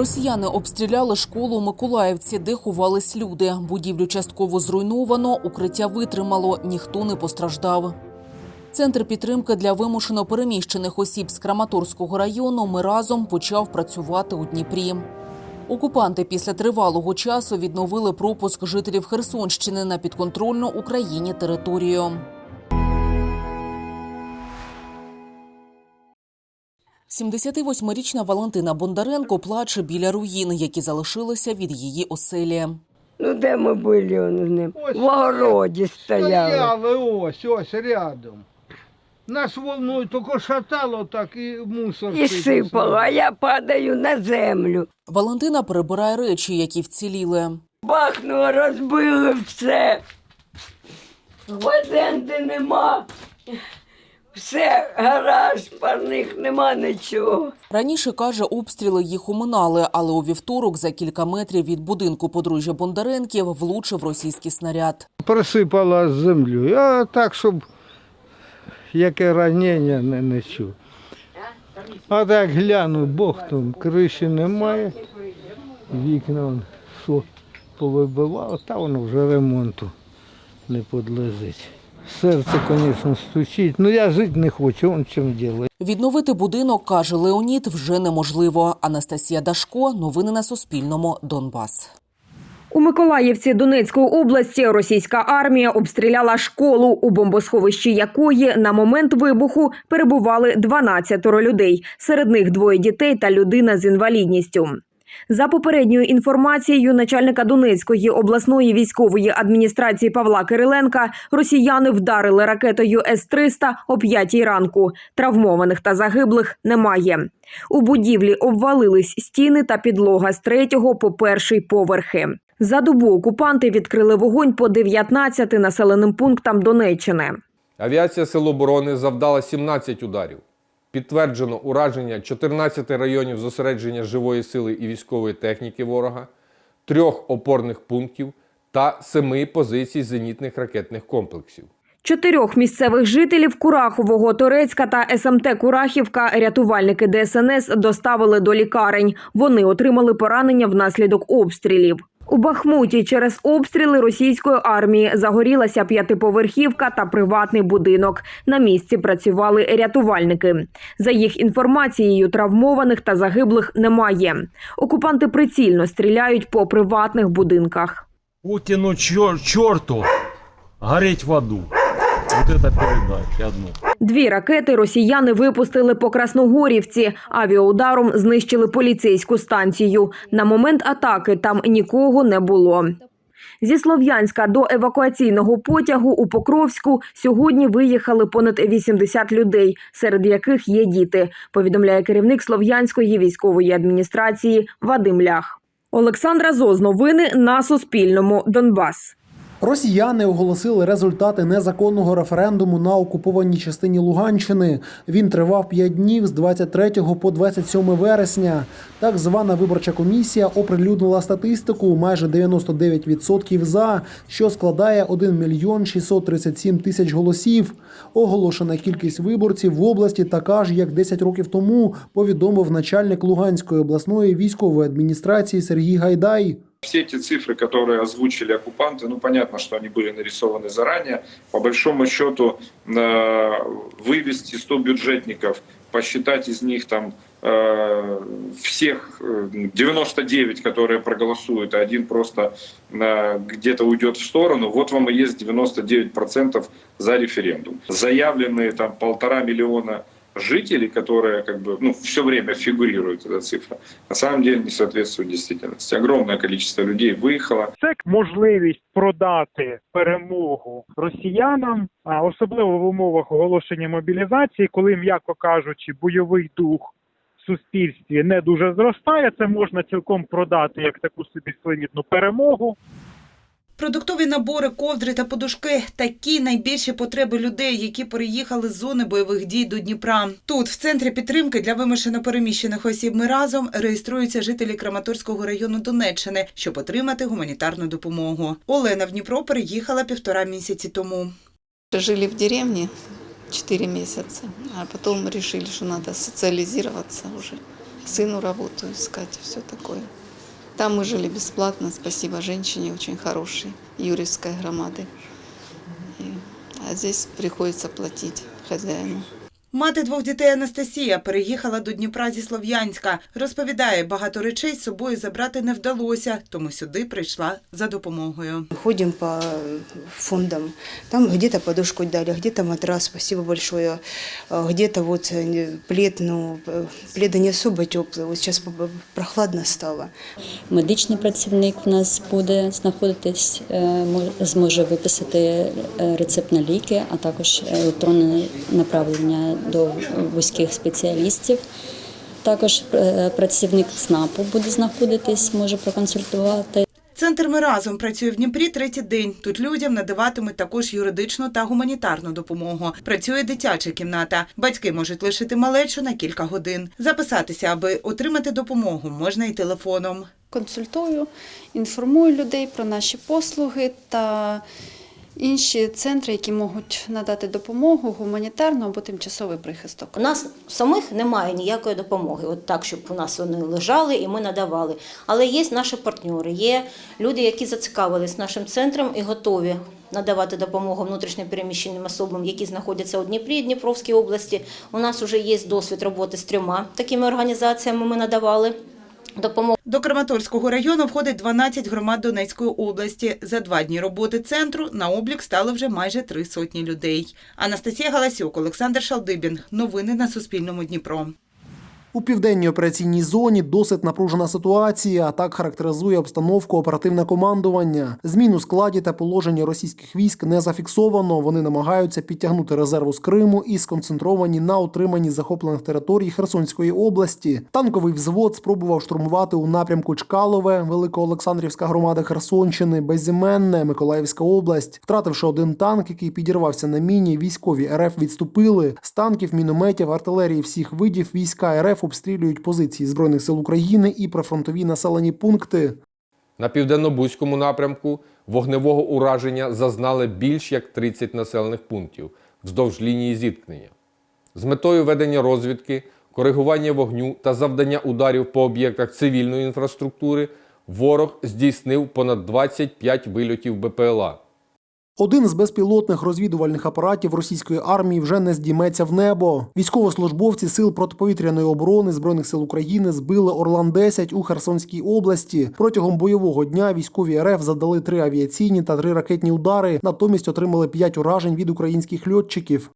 Росіяни обстріляли школу у Миколаївці, де ховались люди. Будівлю частково зруйновано, укриття витримало, ніхто не постраждав. Центр підтримки для вимушено переміщених осіб з Краматорського району ми разом почав працювати у Дніпрі. Окупанти після тривалого часу відновили пропуск жителів Херсонщини на підконтрольну Україні територію. – 78-річна Валентина Бондаренко плаче біля руїн, які залишилися від її оселі. Ну, де ми були он з ним? Ось В огороді стояли. Стояли ось, ось рядом. Нас волною тільки шатало так і мусор. І сипало, а я падаю на землю. Валентина перебирає речі, які вціліли. Бахнуло, розбили все. Газенти нема. Все, гараж, парних нема нічого. Раніше каже, обстріли їх уминали, але у вівторок за кілька метрів від будинку подружжя Бондаренків влучив російський снаряд. Присипала з землею, а так, щоб яке ранення не несу. А так гляну, Бог там, криші немає, вікна он, що повибивало, та воно вже ремонту не подлежить. Серце, звісно, стучить. Ну я жити не хочу, он чим діло. Відновити будинок, каже Леонід, вже неможливо. Анастасія Дашко. Новини на Суспільному. Донбас. У Миколаївці Донецької області російська армія обстріляла школу, у бомбосховищі якої на момент вибуху перебували 12 людей. Серед них двоє дітей та людина з інвалідністю. За попередньою інформацією начальника Донецької обласної військової адміністрації Павла Кириленка, росіяни вдарили ракетою С-300 о 5 ранку. Травмованих та загиблих немає. У будівлі обвалились стіни та підлога з третього по перший поверхи. За добу окупанти відкрили вогонь по 19 населеним пунктам Донеччини. Авіація Сил оборони завдала 17 ударів. Підтверджено ураження 14 районів зосередження живої сили і військової техніки ворога, трьох опорних пунктів та семи позицій зенітних ракетних комплексів. Чотирьох місцевих жителів Курахового, Торецька та СМТ Курахівка рятувальники ДСНС доставили до лікарень. Вони отримали поранення внаслідок обстрілів. У Бахмуті через обстріли російської армії загорілася п'ятиповерхівка та приватний будинок. На місці працювали рятувальники. За їх інформацією, травмованих та загиблих немає. Окупанти прицільно стріляють по приватних будинках. Путіну чорту горить в аду. Вот это передача одну. Дві ракети росіяни випустили по Красногорівці. Авіаударом знищили поліцейську станцію. На момент атаки там нікого не було. Зі Слов'янська до евакуаційного потягу у Покровську сьогодні виїхали понад 80 людей, серед яких є діти, повідомляє керівник Слов'янської військової адміністрації Вадим Лях. Олександра Зоз. Новини на Суспільному. Донбас. Росіяни оголосили результати незаконного референдуму на окупованій частині Луганщини. Він тривав 5 днів з 23 по 27 вересня. Так звана виборча комісія оприлюднила статистику майже 99% за, що складає 1 мільйон 637 тисяч голосів. Оголошена кількість виборців в області така ж, як 10 років тому, повідомив начальник Луганської обласної військової адміністрації Сергій Гайдай. Все эти цифры, которые озвучили оккупанты, ну понятно, что они были нарисованы заранее. По большому счету э, вывести 100 бюджетников, посчитать из них там э, всех э, 99, которые проголосуют, а один просто э, где-то уйдет в сторону, вот вам и есть 99% за референдум. Заявленные там полтора миллиона жителей, которые как бы ну, все время фигурирует эта цифра, на самом деле не соответствует действительности. Огромное количество людей выехало. це можливість продати перемогу росіянам, а особливо в умовах оголошення мобілізації, коли, м'яко кажучи, бойовий дух в суспільстві не дуже зростає. Це можна цілком продати як таку собі слимітну перемогу. Продуктові набори, ковдри та подушки такі найбільші потреби людей, які переїхали з зони бойових дій до Дніпра. Тут, в центрі підтримки для вимушено переміщених осіб, ми разом реєструються жителі Краматорського району Донеччини, щоб отримати гуманітарну допомогу. Олена в Дніпро переїхала півтора місяці тому. Жили в деревне 4 месяца, а потом решили, что надо социализироваться уже сыну работу искать, все такое. Там мы жили бесплатно, спасибо женщине очень хорошей, Юрьевской громады. И- а здесь приходится платить хозяину. Мати двох дітей Анастасія переїхала до Дніпра зі Слов'янська. Розповідає, багато речей з собою забрати не вдалося, тому сюди прийшла за допомогою. Ходим по фондам. Там где-то подушку дали, где-то матрас, спасибо большое. А Где-то вот э, плед, ну, э, пледы не особо теплые. Вот сейчас по- прохладно стало. Медичний працівник в нас буде знаходитись, е, мо- зможе виписати е, рецепт на ліки, а також електронне направлення до вузьких спеціалістів. Також е, працівник ЦНАПу буде знаходитись, може проконсультувати. Центр «Ми разом» працює в Дніпрі третій день. Тут людям надаватимуть також юридичну та гуманітарну допомогу. Працює дитяча кімната. Батьки можуть лишити малечу на кілька годин. Записатися, аби отримати допомогу, можна і телефоном. консультую, інформую людей про наші послуги та інші центри, які можуть надати допомогу, гуманітарну або тимчасовий прихисток. У нас самих немає ніякої допомоги, от так, щоб у нас вони лежали і ми надавали. Але є наші партнери, є люди, які зацікавились нашим центром і готові надавати допомогу внутрішньопереміщеним особам, які знаходяться у Дніпрі і Дніпровській області. У нас вже є досвід роботи з трьома такими організаціями. Ми надавали допомогу. До Краматорського району входить 12 громад Донецької області. За два дні роботи центру на облік стало вже майже три сотні людей. Анастасія Галасюк, Олександр Шалдибін. Новини на Суспільному Дніпро. У південній операційній зоні досить напружена ситуація. Так характеризує обстановку оперативне командування. Змін у складі та положенні російських військ не зафіксовано. Вони намагаються підтягнути резерву з Криму і сконцентровані на утриманні захоплених територій Херсонської області. Танковий взвод спробував штурмувати у напрямку Чкалове, Великоолександрівська громада Херсонщини, Безіменне, Миколаївська область. Втративши один танк, який підірвався на міні, військові РФ відступили. З танків, мінометів, артилерії всіх видів війська РФ обстрілюють позиції збройних сил України і прифронтові населені пункти. На південно-бузькому напрямку вогневого ураження зазнали більш як 30 населених пунктів вздовж лінії зіткнення. З метою ведення розвідки, коригування вогню та завдання ударів по об'єктах цивільної інфраструктури ворог здійснив понад 25 вильотів БПЛА. Один з безпілотних розвідувальних апаратів російської армії вже не здійметься в небо. Військовослужбовці сил протиповітряної оборони збройних сил України збили Орлан 10 у Херсонській області. Протягом бойового дня військові РФ задали три авіаційні та три ракетні удари. Натомість отримали п'ять уражень від українських льотчиків.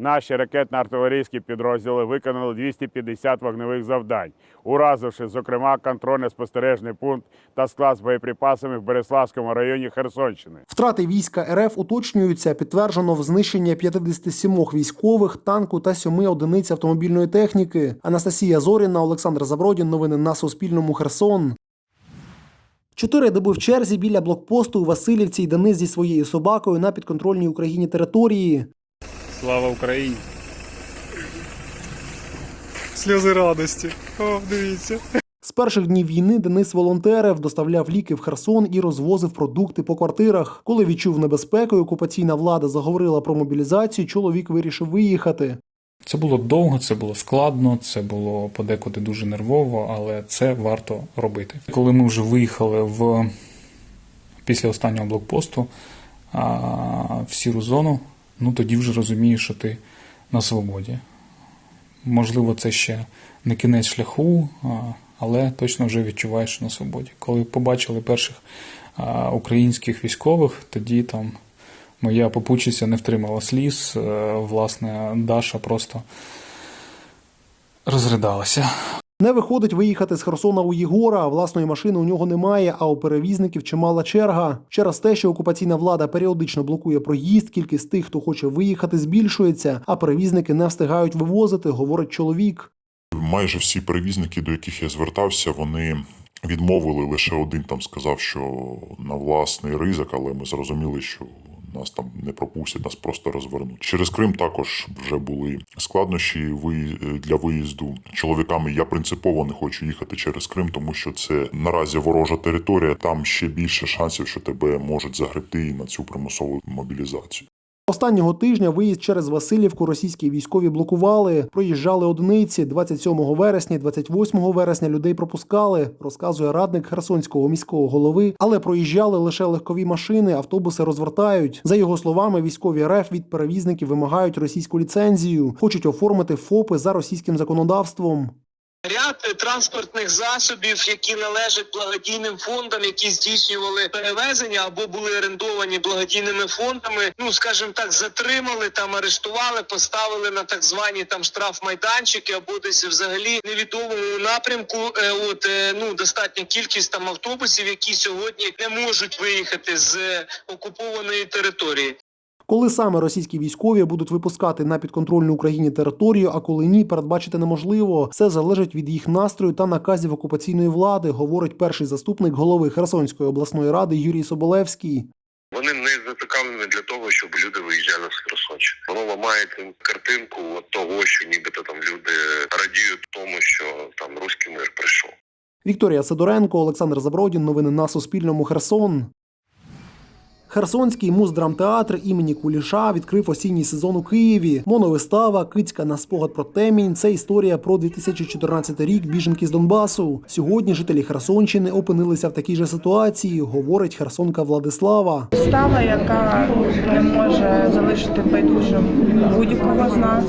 Наші ракетно-артилерійські підрозділи виконали 250 вогневих завдань, уразивши, зокрема, контрольно-спостережний пункт та склад з боєприпасами в Береславському районі Херсонщини. Втрати війська РФ уточнюються. Підтверджено в знищення 57 військових, танку та 7 одиниць автомобільної техніки. Анастасія Зоріна, Олександр Забродін. Новини на Суспільному. Херсон. Чотири доби в черзі біля блокпосту у Васильівці й Денис зі своєю собакою на підконтрольній Україні території. Слава Україні! Сльози радості. О, дивіться. З перших днів війни Денис волонтерив, доставляв ліки в Херсон і розвозив продукти по квартирах. Коли відчув небезпеку, і окупаційна влада заговорила про мобілізацію. Чоловік вирішив виїхати. Це було довго, це було складно, це було подекуди дуже нервово, але це варто робити. Коли ми вже виїхали в після останнього блокпосту а, в сіру зону, ну тоді вже розумієш, що ти на свободі. Можливо, це ще не кінець шляху, але точно вже відчуваєш що на свободі. Коли побачили перших українських військових, тоді там моя попутчиця не втримала сліз. е, Власне, Даша просто розридалася. Не виходить виїхати з Херсона у Єгора. Власної машини у нього немає, а у перевізників чимала черга. Через те, що окупаційна влада періодично блокує проїзд, кількість тих, хто хоче виїхати, збільшується, а перевізники не встигають вивозити, говорить чоловік. Майже всі перевізники, до яких я звертався, вони відмовили. Лише один там сказав, що на власний ризик, але ми зрозуміли, що нас там не пропустять, нас просто розвернуть. Через Крим також вже були складнощі виї- для виїзду чоловіками. Я принципово не хочу їхати через Крим, тому що це наразі ворожа територія. Там ще більше шансів, що тебе можуть загребти на цю примусову мобілізацію. Останнього тижня виїзд через Васильівку російські військові блокували. Проїжджали одиниці. 27 вересня, і 28 вересня людей пропускали, розказує радник Херсонського міського голови. Але проїжджали лише легкові машини, автобуси розвертають. За його словами, військові РФ від перевізників вимагають російську ліцензію, хочуть оформити ФОПи за російським законодавством. Ряд транспортних засобів, які належать благодійним фондам, які здійснювали перевезення або були орендовані благодійними фондами. Ну скажімо так, затримали там, арештували, поставили на так звані там штрафмайданчики, або десь взагалі невідомому напрямку. Е, От е, ну достатня кількість там автобусів, які сьогодні не можуть виїхати з окупованої території. Коли саме російські військові будуть випускати на підконтрольну Україні територію, а коли ні, передбачити неможливо. Все залежить від їх настрою та наказів окупаційної влади, говорить перший заступник голови Херсонської обласної ради Юрій Соболевський. Вони не зацікавлені для того, щоб люди виїжджали з Херсонщини. Воно ламає картинку от того, що нібито там люди радіють тому, що там руський мир прийшов. Вікторія Сидоренко, Олександр Забродін. Новини на Суспільному. Херсон. Херсонський муздрамтеатр імені Куліша відкрив осінній сезон у Києві. Моновистава Кицька на спогад про темінь. Це історія про 2014 рік біженки з Донбасу. Сьогодні жителі Херсонщини опинилися в такій же ситуації, говорить херсонка Владислава. Става, яка не може залишити байдужим будь-кого з нас,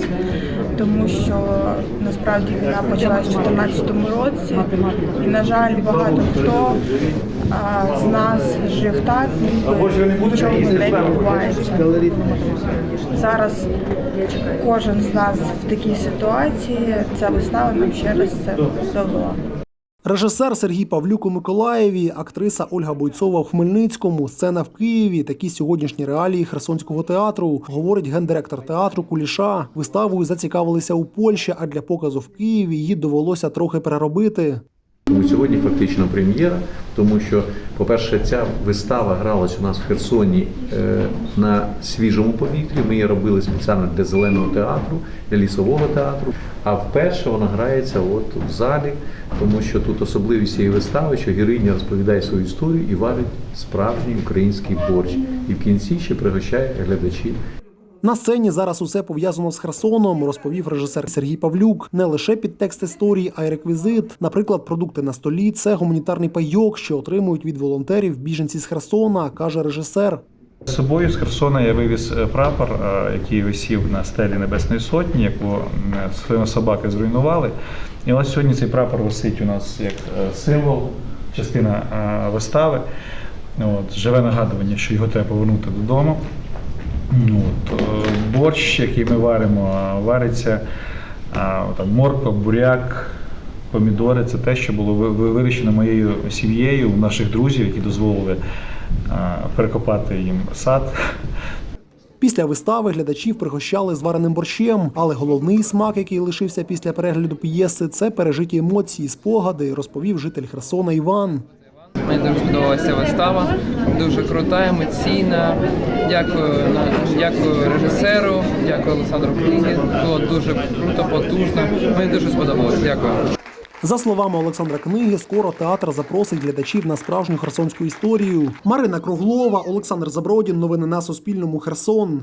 тому що насправді війна почалась у 2014 році, і на жаль, багато хто а, з нас жив так, ніби нічого не відбувається. Зараз кожен з нас в такій ситуації. Ця вистава нам ще раз це довела. Режисер Сергій Павлюк у Миколаєві, актриса Ольга Бойцова в Хмельницькому, сцена в Києві. Такі сьогоднішні реалії Херсонського театру, говорить гендиректор театру Куліша. Виставою зацікавилися у Польщі, а для показу в Києві її довелося трохи переробити. Тому сьогодні фактично прем'єра, тому що, по-перше, ця вистава гралась у нас в Херсоні е, на свіжому повітрі. Ми її робили спеціально для зеленого театру, для лісового театру. А вперше вона грається от в залі, тому що тут особливість цієї вистави, що героїня розповідає свою історію і варить справжній український борщ. І в кінці ще пригощає глядачів На сцені зараз усе пов'язано з Херсоном, розповів режисер Сергій Павлюк. Не лише підтекст історії, а й реквізит. Наприклад, продукти на столі це гуманітарний пайок, що отримують від волонтерів біженці з Херсона, каже режисер. З собою з Херсона я вивіз е, прапор, е, який висів на стелі Небесної Сотні, яку своїми собаки зруйнували. І ось сьогодні цей прапор висить у нас як е, символ, частина е, вистави. От, живе нагадування, що його треба повернути додому. Ну, От, е, борщ, який ми варимо, вариться там, морква, буряк, помідори. Це те, що було ви- ви- моєю сім'єю, наших друзів, які дозволили перекопати їм сад. Після вистави глядачів пригощали звареним борщем, але головний смак, який лишився після перегляду п'єси, це пережиті емоції, спогади, розповів житель Херсона Іван. Мені дуже сподобалася вистава, дуже крута, емоційна. Дякую на- дякую режисеру, дякую Олександру Книгі. Було дуже круто, потужно. Мені дуже сподобалось. Дякую. За словами Олександра Книги, скоро театр запросить глядачів на справжню херсонську історію. Марина Круглова, Олександр Забродін. Новини на Суспільному. Херсон.